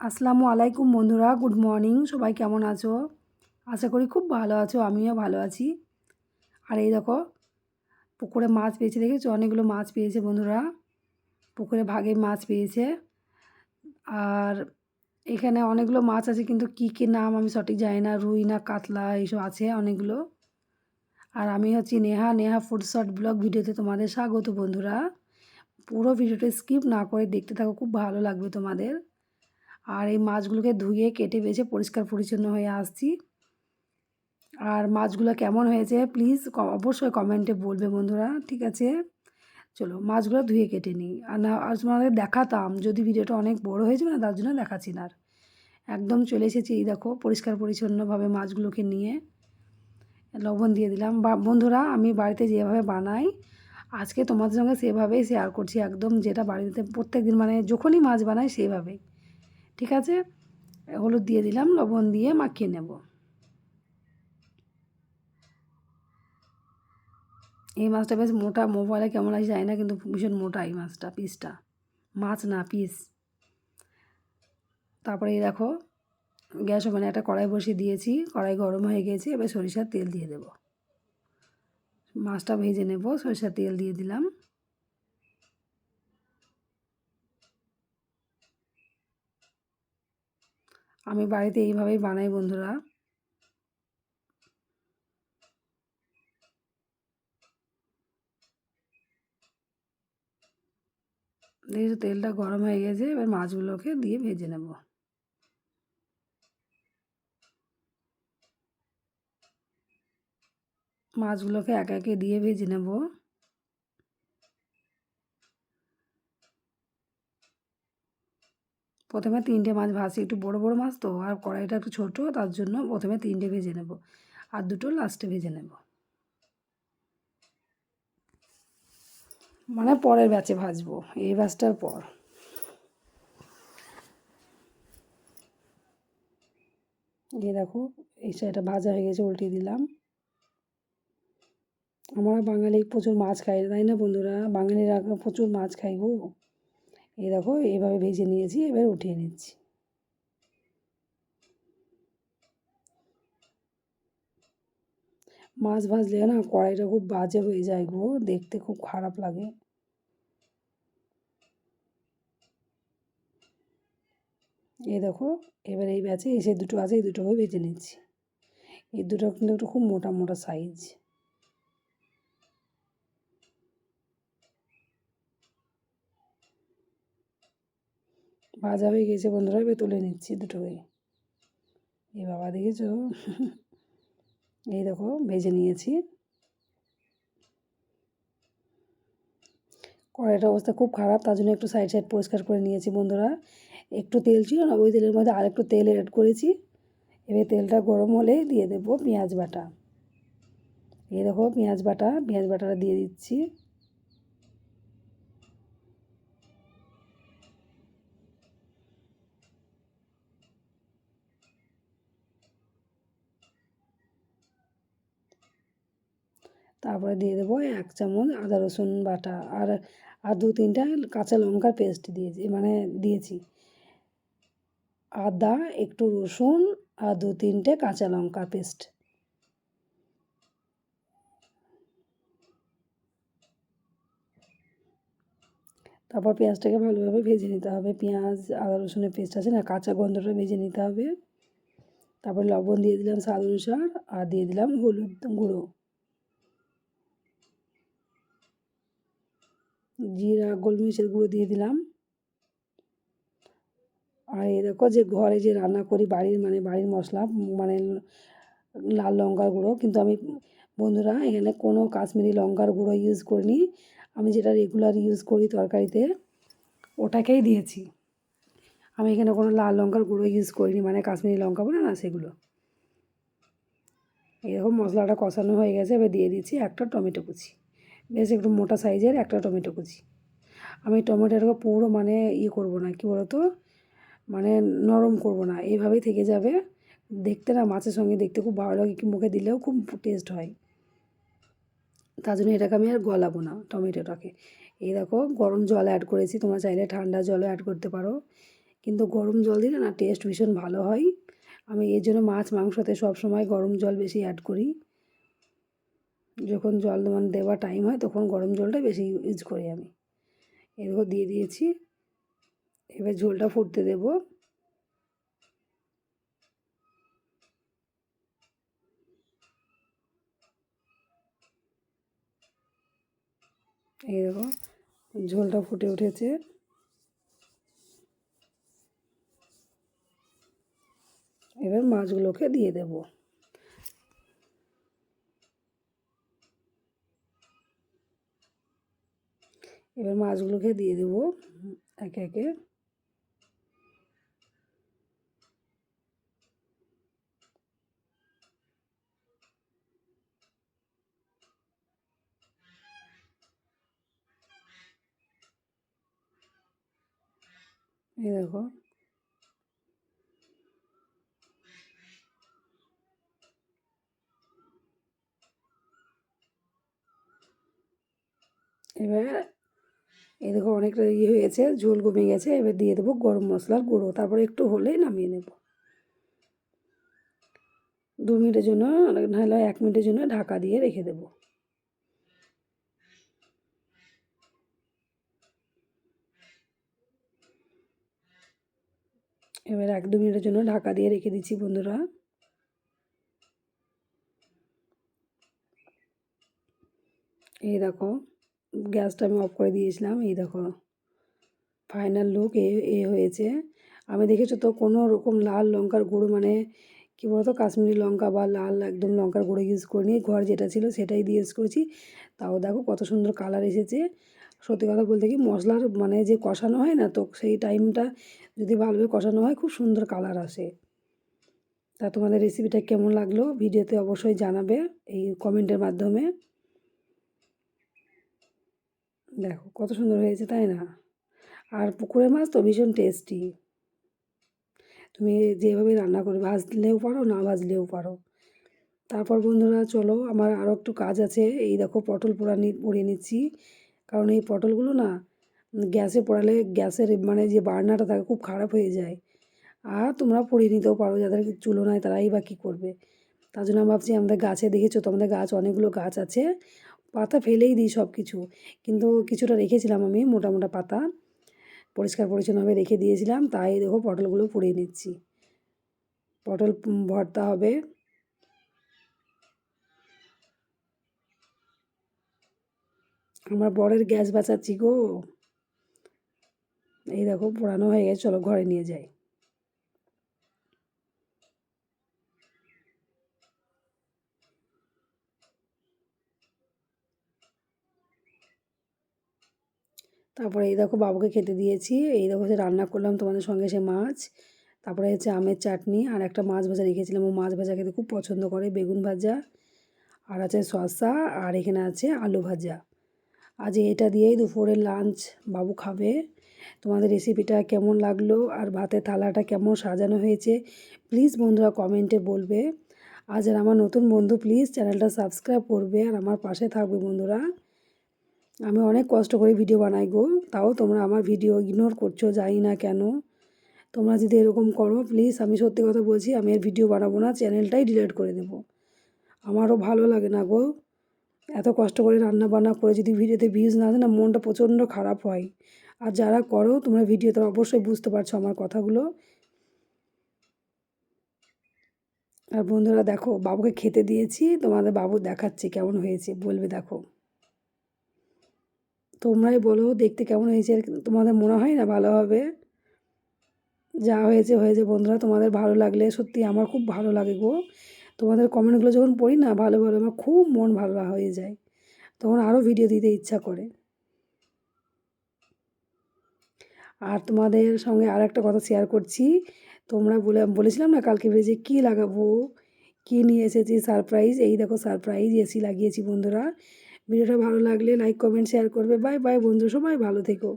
আসসালামু আলাইকুম বন্ধুরা, গুড মর্নিং, সবাই কেমন আছো? আশা করি খুব ভালো আছো, আমিও ভালো আছি। আর এই দেখো, পুকুরে মাছ পেয়েছে, দেখেছ? অনেকগুলো মাছ পেয়েছে বন্ধুরা। পুকুরে ভাগে মাছ পেয়েছে। আর এখানে অনেকগুলো মাছ আছে, কিন্তু কী কী নাম আমি সঠিক জানি না। রুই না কাতলা, এইসব আছে অনেকগুলো। আর আমি হচ্ছি Neha Neha food short blog ভিডিওতে তোমাদের স্বাগত বন্ধুরা। পুরো ভিডিওটা স্কিপ না করে দেখতে থাকো, খুব ভালো লাগবে তোমাদের। আর এই মাছগুলোকে ধুয়ে, কেটে, বেছে পরিষ্কার পরিচ্ছন্ন হয়ে আসছি। আর মাছগুলো কেমন হয়েছে প্লিজ অবশ্যই কমেন্টে বলবে বন্ধুরা, ঠিক আছে? চলো, মাছগুলো ধুয়ে, কেটে নিই। আর না, আর তোমাদের দেখাতাম, যদি ভিডিওটা অনেক বড় হয়ে যাবে না, তার জন্য দেখাচ্ছি না আর। একদম চলে এসেছি, এই দেখো, পরিষ্কার পরিচ্ছন্নভাবে মাছগুলোকে নিয়ে। লবণ দিয়ে দিলাম। বা, বন্ধুরা, আমি বাড়িতে যেভাবে বানাই, আজকে তোমাদের সঙ্গে সেভাবেই শেয়ার করছি, একদম যেটা বাড়িতে প্রত্যেক দিন মানে যখনই মাছ বানাই, সেভাবেই। ঠিক আছে? হলুদ দিয়ে দিলাম, লবণ দিয়ে মাখিয়ে নেব। এই মাছটা বেশ মোটা, মোবাইলে কেমন লাগে যায় না, কিন্তু ভীষণ মোটা এই মাছটা পিসটা মাছ না পিস তারপরে এই দেখো, গ্যাস ওভেনে একটা কড়াই বসিয়ে দিয়েছি, কড়াই গরম হয়ে গেছে, এবার সরিষার তেল দিয়ে দেব। মাছটা ভেজে নেব, সরিষার তেল দিয়ে দিলাম। আমি বাড়িতে এইভাবেই বানাই বন্ধুরা। দেখেছ তেলটা গরম হয়ে গেছে, এবার মাছগুলোকে দিয়ে ভেজে নেব। মাছগুলোকে একে একে দিয়ে ভেজে নেব। প্রথমে তিনটে মাছ ভাজি একটু বড় বড় মাছ তো, আর কড়াইটা একটু ছোটো, তার জন্য প্রথমে তিনটে ভেজে নেব আর দুটো লাস্টে ভেজে নেব। মানে পরের ব্যাচে ভাজবো, এই ব্যাচটার পর। দিয়ে দেখো, এই সাইডটা ভাজা হয়ে গেছে, উল্টে দিলাম। আমরা বাঙালি প্রচুর মাছ খাই, তাই না বন্ধুরা? বাঙালিরা প্রচুর মাছ খাই গো। এই দেখো, এইভাবে ভেজে নিয়েছি, এবার উঠিয়ে নিচ্ছি। মাছ ভাজলে না কড়াইটা খুব বাজে হয়ে যায় গো, দেখতে খুব খারাপ লাগে। এই দেখো, এবার এই ব্যাচে এসে দুটো আছে, এই দুটোকে ভেজে নিচ্ছি। এই দুটো কিন্তু একটু খুব মোটা মোটা সাইজ। ভাজা হয়ে গেছে বন্ধুরা, এবার তুলে নিচ্ছি দুটোকে এ বাবা দেখেছ? এই দেখো, ভেজে নিয়েছি। কড়াইটা অবস্থা খুব খারাপ, তার জন্য একটু সাইড সাইড পরিষ্কার করে নিয়েছি বন্ধুরা। একটু তেল ছিল না, ওই তেলের মধ্যে আর একটু তেল অ্যাড করেছি। এবার তেলটা গরম হলে দিয়ে দেবো পেঁয়াজ বাটা। এই দেখো, পেঁয়াজ বাটা, পেঁয়াজ বাটাটা দিয়ে দিচ্ছি। তারপরে দিয়ে দেবো এক চামচ আদা রসুন বাটা আর আর দু তিনটা কাঁচা লঙ্কার পেস্ট দিয়েছি মানে দিয়েছি। আদা, একটু রসুন আর দু তিনটে কাঁচা লঙ্কা পেস্ট তারপর পেঁয়াজটাকে ভালোভাবে ভেজে নিতে হবে। পেঁয়াজ, আদা, রসুনের পেস্ট আছে না, কাঁচা গন্ধটা ভেজে নিতে হবে। তারপর লবণ দিয়ে দিলাম স্বাদ অনুসার আর দিয়ে দিলাম হলুদ গুঁড়ো। জিরা, গোলমরিচের গুঁড়ো দিয়ে দিলাম। আর এই দেখো যে ঘরে যে রান্না করি বাড়ির মানে বাড়ির মশলা মানে লাল লঙ্কার গুঁড়ো, কিন্তু আমি বন্ধুরা এখানে কোনো কাশ্মীরি লঙ্কার গুঁড়ো ইউজ করিনি। আমি যেটা রেগুলার ইউজ করি তরকারিতে, ওটাকেই দিয়েছি। আমি এখানে কোনো লাল লঙ্কার গুঁড়ো ইউজ করিনি মানে কাশ্মীরি লঙ্কা বলে না সেগুলো। এরকম মশলাটা কষানো হয়ে গেছে, এবার দিয়ে দিচ্ছি একটা টমেটো কুচি। বেশ একটু মোটা সাইজের একটা টমেটো কুচি। আমি টমেটোটাকে পুরো মানে ইয়ে করব না, কী বলতো? মানে নরম করব না এইভাবেই থেকে যাবে। দেখতে না মাছের সঙ্গে দেখতে খুব ভালো লাগে কি মুখে দিলেও খুব টেস্ট হয়। তার জন্য এটাকে আমি আর গলাবো না টমেটোটাকে। এই দেখো, গরম জল অ্যাড করেছি, তোমরা চাইলে ঠান্ডা জলও অ্যাড করতে পারো। কিন্তু গরম জল দিলে না টেস্ট ভীষণ ভালো হয়। আমি এর জন্য মাছ মাংসতে সব সময় গরম জল বেশি অ্যাড করি। যখন জল মানে দেওয়া টাইম হয়, তখন গরম জলটা বেশি ইউজ করি আমি। এরপর দিয়ে দিয়েছি, এবার ঝোলটা ফুটতে দেব। এই দেখো, ঝোলটা ফুটে উঠেছে। এবার মাছগুলোকে দিয়ে দেব। এবার মাছগুলোকে দিয়ে দেব একে একে। এই দেখো। এবার এই দেখো অনেকটা ইয়ে হয়ে গেছে ঝোল কমে গেছে, এবার দিয়ে দেবো গরম মশলার গুঁড়ো। তারপরে একটু হলেই নামিয়ে নেব। দু মিনিটের জন্য নাহলে এক মিনিটের জন্য ঢাকা দিয়ে রেখে দেবো। এবার এক দু মিনিটের জন্য ঢাকা দিয়ে রেখে দিচ্ছি বন্ধুরা। এই দেখো গ্যাসটা আমি অফ করে দিয়েছিলাম। এই দেখো ফাইনাল লুক এ এ হয়েছে। আমি দেখেছ তো, কোনো রকম লাল লঙ্কার গুঁড়ো মানে কী বলতো, কাশ্মীরি লঙ্কা বা লাল একদম লঙ্কার গুঁড়ো ইউজ করিনি। ঘর যেটা ছিল সেটাই দিয়ে ইউজ করেছি। তাও দেখো, কত সুন্দর কালার এসেছে। সত্যি কথা বলতে কি, মশলার মানে যে কষানো হয় না, তো সেই টাইমটা যদি ভালোভাবে কষানো হয়, খুব সুন্দর কালার আসে। তা তোমাদের রেসিপিটা কেমন লাগল? ভিডিওতে অবশ্যই জানাবে এই কমেন্টের মাধ্যমে। দেখো কত সুন্দর হয়েছে, তাই না? আর পুকুরের মাছ তো ভীষণ টেস্টি তুমি যেভাবে রান্না করে ভাজলেও পারো, না ভাজলেও পারো। তারপর বন্ধুরা, চলো আমার আরও একটু কাজ আছে। এই দেখো পটল পোড়ানি পরিয়ে নিচ্ছি। কারণ এই পটলগুলো না, গ্যাসে পোড়ালে গ্যাসের মানে যে বার্নারটা থাকে খুব খারাপ হয়ে যায়। আর তোমরা পড়িয়ে নিতেও পারো, যাদের চুলো নাই তারাই বা কী করবে। তার জন্য আমি ভাবছি আমাদের গাছে, দেখেছ তো আমাদের গাছ, অনেকগুলো গাছ আছে। পাতা ফেলেই দিই সব কিছু কিন্তু কিছুটা রেখেছিলাম আমি, মোটা মোটা পাতা। পরিষ্কার পরিচ্ছন্নভাবে রেখে দিয়েছিলাম, তাই দেখো পটলগুলো পুড়িয়ে নিচ্ছি। পটল ভর্তা হবে। আমার বরের গ্যাস বাঁচাচ্ছি গো। এই দেখো পোড়ানো হয়ে গেছে, চলো ঘরে নিয়ে যাই। তারপরে এই দেখো বাবুকে খেতে দিয়েছি। এই দেখো যে রান্না করলাম তোমাদের সঙ্গে সে মাছ। তারপরে হচ্ছে আমের চাটনি আর একটা মাছ ভাজা রেখেছিলাম। ও মাছ ভাজা খেতে খুব পছন্দ করে, বেগুন ভাজা আর আছে শসা আর এখানে আছে আলু ভাজা। আজ এটা দিয়েই দুপুরের লাঞ্চ বাবু খাবে। তোমাদের রেসিপিটা কেমন লাগল আর ভাতের থালাটা কেমন সাজানো হয়েছে প্লিজ বন্ধুরা কমেন্টে বলবে। আজ আর আমার নতুন বন্ধু প্লিজ চ্যানেলটা সাবস্ক্রাইব করবে আর আমার পাশে থাকবে বন্ধুরা। আমি অনেক কষ্ট করে ভিডিও বানাই গো। তাও তোমরা আমার ভিডিও ইগনোর করছ, জানি না কেন। তোমরা যদি এরকম করো প্লিজ আমি সত্যি কথা বলছি, আমি আর ভিডিও বানাবো না চ্যানেলটাই ডিলিট করে দেবো। আমারও ভালো লাগে না গো। এত কষ্ট করে রান্না বান্না করে যদি ভিডিওতে ভিউজ না আসে না, মনটা প্রচণ্ড খারাপ হয়। আর যারা করো, তোমরা ভিডিওতে অবশ্যই বুঝতে পারছ আমার কথাগুলো। আর বন্ধুরা দেখো, বাবুকে খেতে দিয়েছি, তোমাদের বাবু দেখাচ্ছে কেমন হয়েছে, বলবে দেখো। তোমরাই বলো দেখতে কেমন হয়েছে, তোমাদের মনে হয় না ভালো হবে? যা হয়েছে হয়েছে বন্ধুরা, তোমাদের ভালো লাগলে, সত্যি আমার খুব ভালো লাগে গো। তোমাদের কমেন্টগুলো যখন পড়ি না, ভালো ভালো, আমার খুব মন ভালো হয়ে যায়। তখন আরও ভিডিও দিতে ইচ্ছা করে। আর তোমাদের সঙ্গে আর একটা কথা শেয়ার করছি। তোমরা বলে বলেছিলাম না কালকে যে কী লাগাবো? কী নিয়ে এসেছি সারপ্রাইজ এই দেখো সারপ্রাইজ এসি লাগিয়েছি বন্ধুরা। ভিডিওটা ভালো লাগলে লাইক কমেন্ট শেয়ার করবে। বাই বাই বন্ধু সবাই ভালো থেকো।